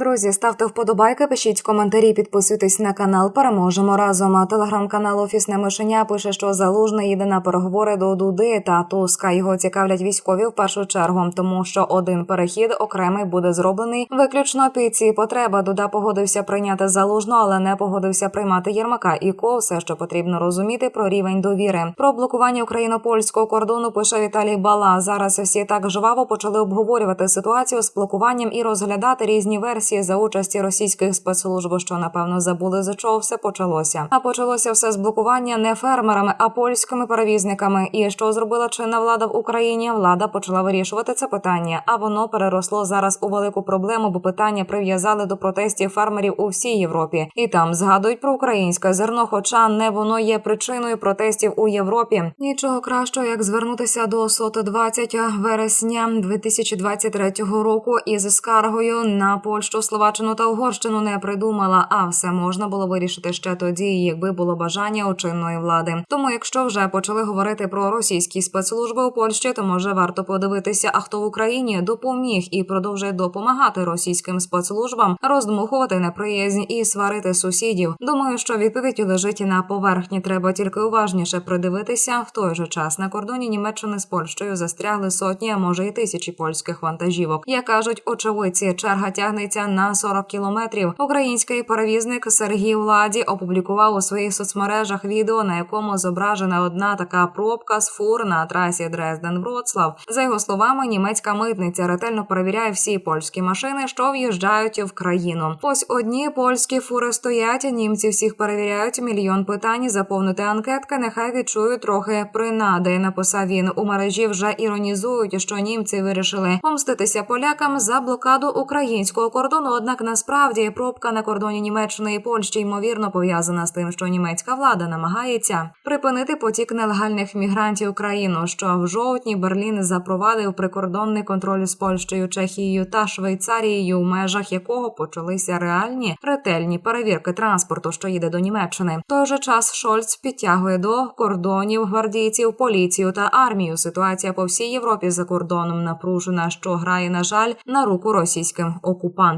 Друзі, ставте вподобайки, пишіть коментарі, підписуйтесь на канал. Переможемо разом. А Телеграм-канал Офісне Мишеня пише, що залужний їде на переговори до Дуди та Туска. Його цікавлять військові в першу чергу, тому що один перехід окремий буде зроблений виключно під ці потреби. Дуда погодився прийняти залужно, але не погодився приймати Єрмака. І ко все, що потрібно розуміти про рівень довіри. Про блокування україно-польського кордону пише Віталій Бала. Зараз всі так жваво почали обговорювати ситуацію з блокуванням і розглядати різні версії за участі російських спецслужб, що напевно забули за чого все почалося. А почалося все з блокування не фермерами, а польськими перевізниками. І що зробила чинна влада в Україні? Влада почала вирішувати це питання, а воно переросло зараз у велику проблему, бо питання прив'язали до протестів фермерів у всій Європі. І там згадують про українське зерно, хоча не воно є причиною протестів у Європі. Нічого кращого, як звернутися до СОТ 20 вересня 2023 року із скаргою на Польщу, Словаччину та Угорщину не придумала. А все можна було вирішити ще тоді, якби було бажання у чинної влади. Тому, якщо вже почали говорити про російські спецслужби у Польщі, то може варто подивитися, а хто в Україні допоміг і продовжує допомагати російським спецслужбам роздмухувати неприязнь і сварити сусідів. Думаю, що відповідь лежить на поверхні. Треба тільки уважніше придивитися. В той же час на кордоні Німеччини з Польщею застрягли сотні, а може й тисячі польських вантажівок. Як кажуть очевидці, черга тягнеться на 40 кілометрів. Український перевізник Сергій Владі опублікував у своїх соцмережах відео, на якому зображена одна така пробка з фур на трасі Дрезден-Вроцлав. За його словами, німецька митниця ретельно перевіряє всі польські машини, що в'їжджають в країну. Ось одні польські фури стоять. Німці всіх перевіряють. Мільйон питань. Заповнити анкетки. Нехай відчують трохи принади. Написав він у мережі. Вже іронізують, що німці вирішили помститися полякам за блокаду українського кордону. Однак насправді пробка на кордоні Німеччини і Польщі ймовірно пов'язана з тим, що німецька влада намагається припинити потік нелегальних мігрантів в країну. Що в жовтні Берлін запровадив прикордонний контроль з Польщею, Чехією та Швейцарією, в межах якого почалися реальні ретельні перевірки транспорту, що їде до Німеччини. В той же час Шольц підтягує до кордонів гвардійців, поліцію та армію. Ситуація по всій Європі за кордоном напружена, що грає на жаль на руку російським